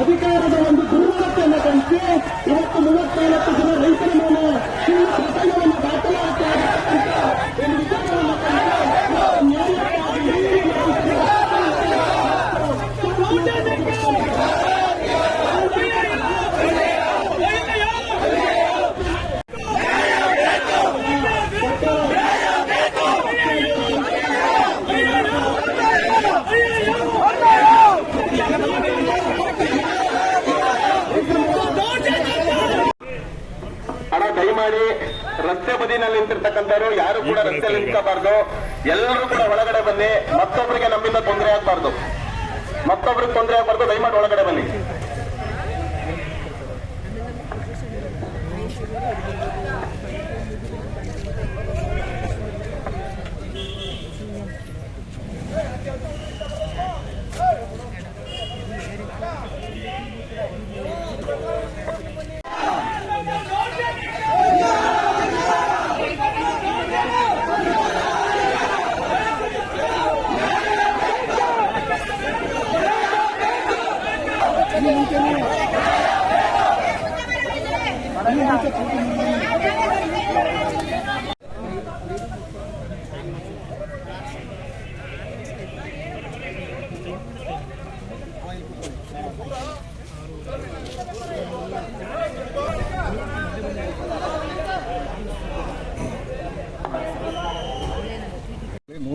ಅಧಿಕಾರದ ಒಂದು ದುರ್ಬಲತೆಯನ್ನು ಕಂಡು ಇವತ್ತು ಮೂವತ್ನಾಲ್ಕು ಜನ ದಯಮಾಡಿ ರಸ್ತೆ ಬದಿನಲ್ಲಿ ನಿಂತಿರ್ತಕ್ಕಂಥವ್ರು ಯಾರು ಕೂಡ ರಸ್ತೆಯಲ್ಲಿ ನಿಂತಬಾರ್ದು ಎಲ್ಲರೂ ಕೂಡ ಒಳಗಡೆ ಬನ್ನಿ. ಮತ್ತೊಬ್ಬರಿಗೆ ನಮ್ಮಿಂದ ತೊಂದರೆ ಆಗ್ಬಾರ್ದು. ಮತ್ತೊಬ್ರಿಗೆ ತೊಂದರೆ ಆಗ್ಬಾರ್ದು ದಯಮಾಡಿ ಒಳಗಡೆ ಬನ್ನಿ.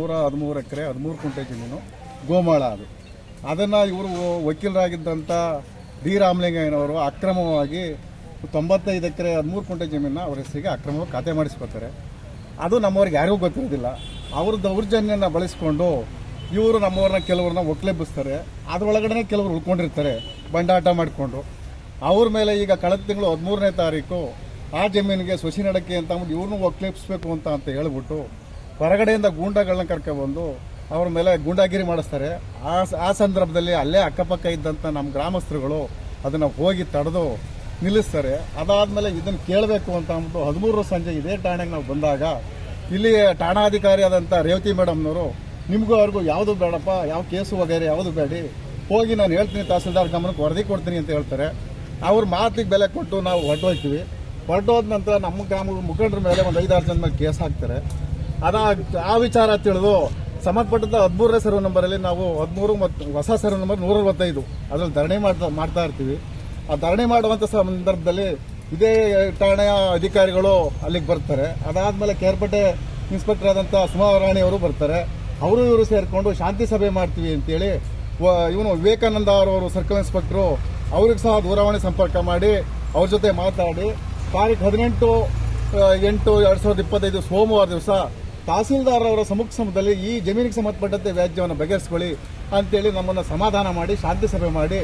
ನೂರ ಹದಿಮೂರು ಎಕರೆ, ಹದಿಮೂರು ಕುಂಟೆ ಜಮೀನು, ಗೋಮಾಳ ಅದು. ಅದನ್ನು ಇವರು ವಕೀಲರಾಗಿದ್ದಂಥ ಡಿ ರಾಮಲಿಂಗಯ್ಯನವರು ಅಕ್ರಮವಾಗಿ ತೊಂಬತ್ತೈದು ಎಕರೆ, ಹದಿಮೂರು ಕುಂಟೆ ಜಮೀನನ್ನ ಅವ್ರ ಹೆಸರಿಗೆ ಅಕ್ರಮವಾಗಿ ಖಾತೆ ಮಾಡಿಸ್ಕೊತಾರೆ. ಅದು ನಮ್ಮವ್ರಿಗೆ ಯಾರಿಗೂ ಗೊತ್ತಿರೋದಿಲ್ಲ. ಅವ್ರ ದೌರ್ಜನ್ಯನ ಬಳಸ್ಕೊಂಡು ಇವರು ನಮ್ಮವ್ರನ್ನ ಕೆಲವ್ರನ್ನ ಒಕ್ಲೆಬ್ಬಿಸ್ತಾರೆ ಅದರೊಳಗಡೆ ಕೆಲವರು ಉಳ್ಕೊಂಡಿರ್ತಾರೆ, ಬಂಡಾಟ ಮಾಡಿಕೊಂಡು. ಅವ್ರ ಮೇಲೆ ಈಗ ಕಳೆದ ತಿಂಗಳು ಹದಿಮೂರನೇ ತಾರೀಕು ಆ ಜಮೀನಿಗೆ ಸೊಸಿ ನಡಕೆ ಅಂತ ಅಂದ್ಬಿಟ್ಟು ಇವ್ರನ್ನೂ ಒಕ್ಕಲೆಬ್ಸ್ಬೇಕು ಅಂತ ಅಂತ ಹೇಳ್ಬಿಟ್ಟು ಹೊರಗಡೆಯಿಂದ ಗೂಂಡಾಗಳನ್ನ ಕರ್ಕೊಬಂದು ಅವ್ರ ಮೇಲೆ ಗೂಂಡಾಗಿರಿ ಮಾಡಿಸ್ತಾರೆ. ಆ ಆ ಸಂದರ್ಭದಲ್ಲಿ ಅಲ್ಲೇ ಅಕ್ಕಪಕ್ಕ ಇದ್ದಂಥ ನಮ್ಮ ಗ್ರಾಮಸ್ಥರುಗಳು ಅದನ್ನು ಹೋಗಿ ತಡೆದು ನಿಲ್ಲಿಸ್ತಾರೆ. ಅದಾದಮೇಲೆ ಇದನ್ನು ಕೇಳಬೇಕು ಅಂತ ಅಂದ್ಬಿಟ್ಟು ಹದಿಮೂರು ಸಂಜೆ ಇದೇ ಠಾಣೆಗೆ ನಾವು ಬಂದಾಗ ಇಲ್ಲಿ ಠಾಣಾಧಿಕಾರಿ ಆದಂಥ ರೇವತಿ ಮೇಡಮ್ನವರು, ನಿಮಗೂ ಅವ್ರಿಗೂ ಯಾವುದು ಬೇಡಪ್ಪ, ಯಾವ ಕೇಸು ವಗೈರೆ ಯಾವುದು ಬೇಡಿ, ಹೋಗಿ ನಾನು ಹೇಳ್ತೀನಿ ತಹಸೀಲ್ದಾರ್ ಗಮನಕ್ಕೆ ವರದಿ ಕೊಡ್ತೀನಿ ಅಂತ ಹೇಳ್ತಾರೆ. ಅವ್ರ ಮಾತಿಗೆ ಬೆಲೆ ಕೊಟ್ಟು ನಾವು ಹೊರಟೋಗ್ತೀವಿ ಹೊರಟೋದ ನಂತರ ನಮ್ಮ ಗ್ರಾಮದ ಮುಖಂಡರ ಮೇಲೆ ಒಂದು ಐದಾರು ಜನ ಮೇಲೆ ಕೇಸ್ ಹಾಕ್ತಾರೆ. ಅದ ಆ ವಿಚಾರ ತಿಳಿದು ಸಂಬಂಧಪಟ್ಟಂತ ಹದಿಮೂರನೇ ನಂಬರ್ ನಂಬರಲ್ಲಿ ನಾವು ಹದಿಮೂರು ಮತ್ತು ಹೊಸ ಸರ್ವೆ ನಂಬರ್ ನೂರ ಅರವತ್ತೈದು ಅದ್ರಲ್ಲಿ ಧರಣಿ ಮಾಡ್ತಾ ಮಾಡ್ತಾ ಇರ್ತೀವಿ. ಆ ಧರಣಿ ಮಾಡುವಂಥ ಸಂದರ್ಭದಲ್ಲಿ ಇದೇ ಠಾಣೆಯ ಅಧಿಕಾರಿಗಳು ಅಲ್ಲಿಗೆ ಬರ್ತಾರೆ. ಅದಾದ್ಮೇಲೆ ಕೇರ್ಪೇಟೆ ಇನ್ಸ್ಪೆಕ್ಟರ್ ಆದಂಥ ಸುಮಾರಾಣಿ ಅವರು ಬರ್ತಾರೆ. ಅವರು ಇವರು ಸೇರಿಕೊಂಡು ಶಾಂತಿ ಸಭೆ ಮಾಡ್ತೀವಿ ಅಂತೇಳಿ ಇವನು ವಿವೇಕಾನಂದ ಅವರವರು ಸರ್ಕಲ್ ಇನ್ಸ್ಪೆಕ್ಟ್ರು, ಅವ್ರಿಗೆ ಸಹ ದೂರವಾಣಿ ಸಂಪರ್ಕ ಮಾಡಿ ಅವ್ರ ಜೊತೆ ಮಾತಾಡಿ, ತಾರೀಖು ಹದಿನೆಂಟು ಎಂಟು, ಎರಡು ಸಾವಿರದ ಇಪ್ಪತ್ತೈದು ಸೋಮವಾರ ದಿವಸ ತಹಸೀಲ್ದಾರ್ ಅವರ ಸಮ್ಮುಖ ಸಮದಲ್ಲಿ ಈ ಜಮೀನಿಗೆ ಸಂಬಂಧಪಟ್ಟಂತೆ ವ್ಯಾಜ್ಯವನ್ನು ಬಗೆಹರಿಸ್ಕೊಳ್ಳಿ ಅಂತೇಳಿ ನಮ್ಮನ್ನು ಸಮಾಧಾನ ಮಾಡಿ, ಶಾಂತಿ ಸಭೆ ಮಾಡಿ,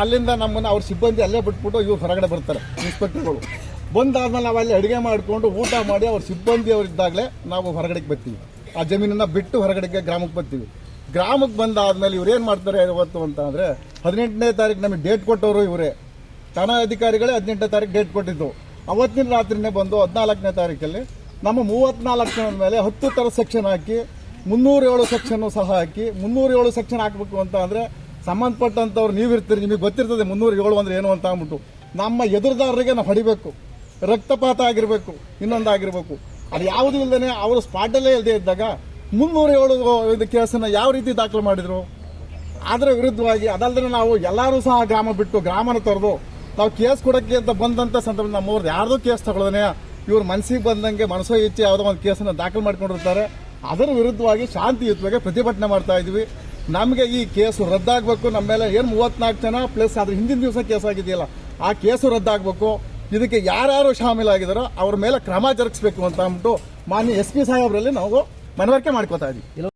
ಅಲ್ಲಿಂದ ನಮ್ಮನ್ನು ಅವ್ರ ಸಿಬ್ಬಂದಿ ಅಲ್ಲೇ ಬಿಟ್ಬಿಟ್ಟು ಇವ್ರು ಹೊರಗಡೆ ಬರ್ತಾರೆ ಇನ್ಸ್ಪೆಕ್ಟರ್ಗಳು ಬಂದಾದ್ಮೇಲೆ ನಾವು ಅಲ್ಲಿ ಅಡುಗೆ ಮಾಡಿಕೊಂಡು ಊಟ ಮಾಡಿ ಅವ್ರ ಸಿಬ್ಬಂದಿ ಅವರಿದ್ದಾಗಲೇ ನಾವು ಹೊರಗಡೆಗೆ ಬರ್ತೀವಿ. ಆ ಜಮೀನನ್ನು ಬಿಟ್ಟು ಹೊರಗಡೆಗೆ ಗ್ರಾಮಕ್ಕೆ ಬರ್ತೀವಿ. ಗ್ರಾಮಕ್ಕೆ ಬಂದಾದ್ಮೇಲೆ ಇವ್ರು ಏನು ಮಾಡ್ತಾರೆ ಇವತ್ತು ಅಂತ ಅಂದರೆ, ಹದಿನೆಂಟನೇ ತಾರೀಕು ನಮಗೆ ಡೇಟ್ ಕೊಟ್ಟವರು ಇವರೇ. ಠಾಣಾ ಅಧಿಕಾರಿಗಳೇ ಹದಿನೆಂಟನೇ ತಾರೀಕು ಡೇಟ್ ಕೊಟ್ಟಿದ್ದು. ಅವತ್ತಿನ ರಾತ್ರಿನೇ ಬಂದು ಹದಿನಾಲ್ಕನೇ ತಾರೀಕಲ್ಲಿ ನಮ್ಮ ಮೂವತ್ನಾಲ್ಕು ಜನದ ಮೇಲೆ ಹತ್ತು ಥರ ಸೆಕ್ಷನ್ ಹಾಕಿ, ಮುನ್ನೂರೇಳು ಸೆಕ್ಷನ್ನು ಸಹ ಹಾಕಿ, ಮುನ್ನೂರೇಳು ಸೆಕ್ಷನ್ ಹಾಕಬೇಕು ಅಂತ ಅಂದರೆ ಸಂಬಂಧಪಟ್ಟಂಥವ್ರು ನೀವಿರ್ತೀರಿ ನಿಮಗೆ ಗೊತ್ತಿರ್ತದೆ ಮುನ್ನೂರ ಏಳು ಅಂದ್ರೆ ಏನು ಅಂತ ಅಂದ್ಬಿಟ್ಟು. ನಮ್ಮ ಎದುರುದಾರರಿಗೆ ನಾವು ಹೊಡಿಬೇಕು. ರಕ್ತಪಾತ ಆಗಿರಬೇಕು ಇನ್ನೊಂದಾಗಿರಬೇಕು ಅದು ಯಾವುದು ಇಲ್ಲದೇ ಅವರು ಸ್ಪಾಟಲ್ಲೇ ಇಲ್ಲದೆ ಇದ್ದಾಗ ಮುನ್ನೂರ ಏಳು ಇದು ಕೇಸನ್ನು ಯಾವ ರೀತಿ ದಾಖಲು ಮಾಡಿದರು? ಅದರ ವಿರುದ್ಧವಾಗಿ ಅದಲ್ಲದೆ ನಾವು ಎಲ್ಲರೂ ಸಹ ಗ್ರಾಮ ಬಿಟ್ಟು ಗ್ರಾಮನ ತೊರೆದು ನಾವು ಕೇಸ್ ಕೊಡೋಕ್ಕೆ ಅಂತ ಬಂದಂಥ ಸಂದರ್ಭ ನಮ್ಮವ್ರದ್ದು ಯಾರ್ದೋ ಕೇಸ್ ತಗೊಳ್ಳೋದನೆ ಇವ್ರ ಮನಸ್ಸಿಗೆ ಬಂದಂಗೆ ಮನಸ್ಸೋ ಇಚ್ಛೆ ಯಾವುದೋ ಒಂದು ಕೇಸನ್ನು ದಾಖಲು ಮಾಡ್ಕೊಂಡಿರ್ತಾರೆ. ಅದರ ವಿರುದ್ಧವಾಗಿ ಶಾಂತಿಯುತವಾಗಿ ಪ್ರತಿಭಟನೆ ಮಾಡ್ತಾ ಇದ್ವಿ. ನಮಗೆ ಈ ಕೇಸು ರದ್ದಾಗಬೇಕು. ನಮ್ಮ ಮೇಲೆ ಏನು ಮೂವತ್ನಾಲ್ಕು ಜನ ಪ್ಲಸ್ ಅದ್ರ ಹಿಂದಿನ ದಿವಸ ಕೇಸ್ ಆಗಿದೆಯಲ್ಲ, ಆ ಕೇಸು ರದ್ದಾಗಬೇಕು. ಇದಕ್ಕೆ ಯಾರ್ಯಾರು ಶಾಮೀಲಾಗಿದ್ದಾರೋ ಅವ್ರ ಮೇಲೆ ಕ್ರಮ ಜರುಗಿಸಬೇಕು ಅಂತ ಅಂದ್ಬಿಟ್ಟು ಮಾನ್ಯ ಎಸ್ ಪಿ ಸಾಹೇಬ್ರಲ್ಲಿ ನಾವು ಮನವರಿಕೆ ಮಾಡ್ಕೋತಾ ಇದ್ವಿ